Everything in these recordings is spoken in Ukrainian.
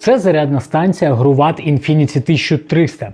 Це зарядна станція Груват Infinity 1300.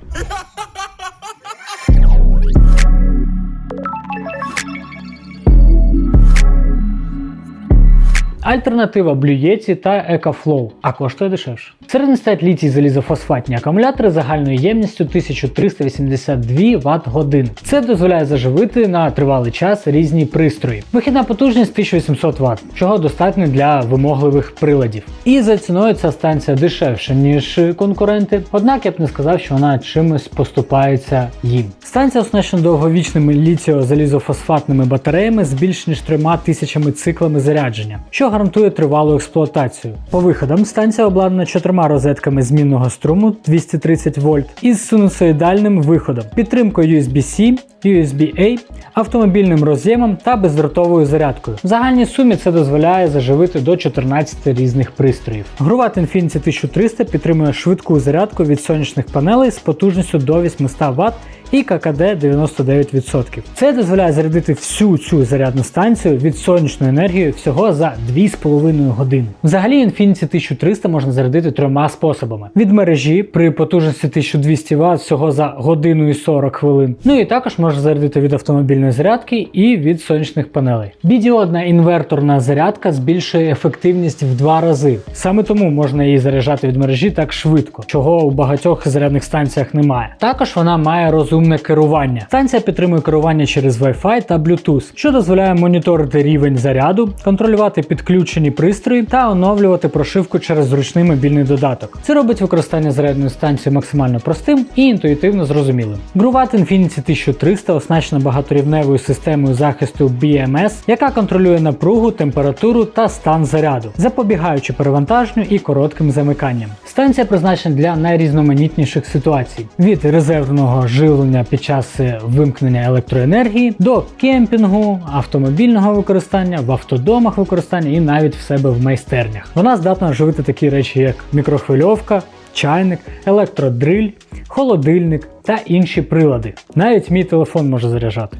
Альтернатива Блюєці та екафлоу, а коштує дешевше. Середньо літій залізофосфатні акумулятори загальною ємністю 1382 Вт годин. Це дозволяє заживити на тривалий час різні пристрої. Вихідна потужність 1800 Вт, чого достатньо для вимогливих приладів. І за ціною ця станція дешевша, ніж конкуренти, однак я б не сказав, що вона чимось поступається їм. Станція оснащена довговічними літіо-залізофосфатними батареями з більш ніж трьома тисячами циклами зарядження, що гарантує тривалу експлуатацію. По виходам станція обладнана чотирма розетками змінного струму 230 вольт із синусоїдальним виходом, підтримкою USB-C, USB-A, автомобільним роз'ємом та бездротовою зарядкою. В загальній сумі це дозволяє заживити до 14 різних пристроїв. Gruvat Infinity 1300 підтримує швидку зарядку від сонячних панелей з потужністю до 800 Вт і ККД 99%. Це дозволяє зарядити всю цю зарядну станцію від сонячної енергії всього за 2,5 години. Взагалі Infinity 1300 можна зарядити трьома способами: від мережі при потужності 1200 Вт всього за годину і 40 хвилин. Ну і також можна зарядити від автомобільної зарядки і від сонячних панелей. Бідіодна інверторна зарядка збільшує ефективність в два рази. Саме тому можна її заряджати від мережі так швидко, чого у багатьох зарядних станціях немає. Також вона має розумне керування. Станція підтримує керування через Wi-Fi та Bluetooth, що дозволяє моніторити рівень заряду, контролювати підключені пристрої та оновлювати прошивку через зручний мобільний додаток. Це робить використання зарядної станції максимально простим і інтуїтивно зрозумілим. Gruvat Infinity 1300 оснащена багаторівневою системою захисту BMS, яка контролює напругу, температуру та стан заряду, запобігаючи перевантаженню і коротким замиканням. Станція призначена для найрізноманітніших ситуацій: від резервного живлення під час е, вимкнення електроенергії до кемпінгу, автомобільного використання, в автодомах використання і навіть в себе в майстернях. Вона здатна живити такі речі, як мікрохвильовка, чайник, електродриль, холодильник та інші прилади. Навіть мій телефон може заряджати.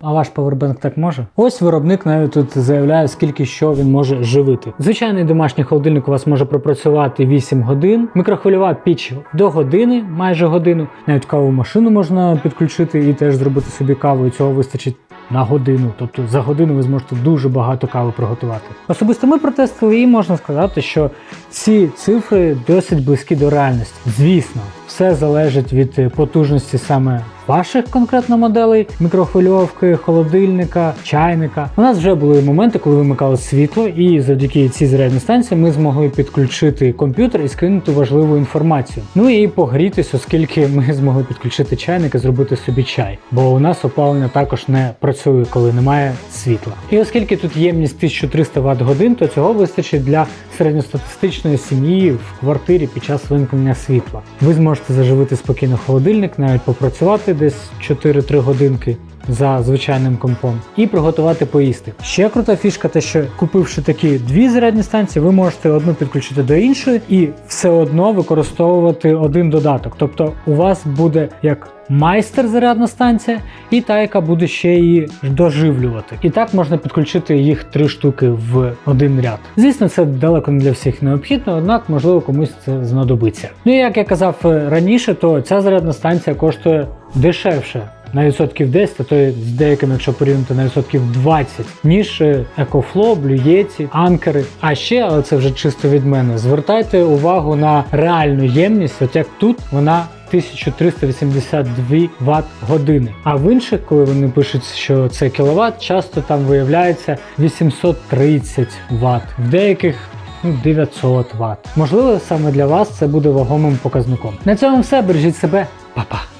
А ваш павербанк так може? Ось виробник навіть тут заявляє, скільки що він може живити. Звичайний домашній холодильник у вас може пропрацювати 8 годин, мікрохвильова піч до години, майже годину. Навіть каву машину можна підключити і теж зробити собі каву, і цього вистачить. На годину, тобто за годину ви зможете дуже багато кави приготувати. Особисто ми протестили і можна сказати, що ці цифри досить близькі до реальності. Звісно, все залежить від потужності саме ваших конкретно моделей, мікрохвильовки, холодильника, чайника. У нас вже були моменти, коли вимикало світло, і завдяки цій зарядній станції ми змогли підключити комп'ютер і скинути важливу інформацію. Ну і погрітись, оскільки ми змогли підключити чайник і зробити собі чай. Бо у нас опалення також не працює, коли немає світла. І оскільки тут ємність 1300 Вт годин, то цього вистачить для середньостатистичної сім'ї в квартирі під час вимкнення світла. Ви зможете заживити спокійно холодильник, навіть попрацювати десь 4-3 годинки за звичайним компом і приготувати поїсти. Ще крута фішка, те, що купивши такі дві зарядні станції, ви можете одну підключити до іншої і все одно використовувати один додаток. Тобто у вас буде як майстер зарядна станція, і та, яка буде ще її доживлювати. І так можна підключити їх три штуки в один ряд. Звісно, це далеко не для всіх необхідно, однак можливо комусь це знадобиться. Ну і як я казав е, раніше, то ця зарядна станція коштує дешевше. На відсотків 10, а то з деякими, якщо порівняти на відсотків 20, ніж е, EcoFlow, блюєці, анкери. А ще, але це вже чисто від мене, звертайте увагу на реальну ємність, от як тут вона 1382 Вт години. А в інших, коли вони пишуть, що це кіловат, часто там виявляється 830 Вт. В деяких ну, 900 Вт. Можливо, саме для вас це буде вагомим показником. На цьому все. Бережіть себе, Па-па!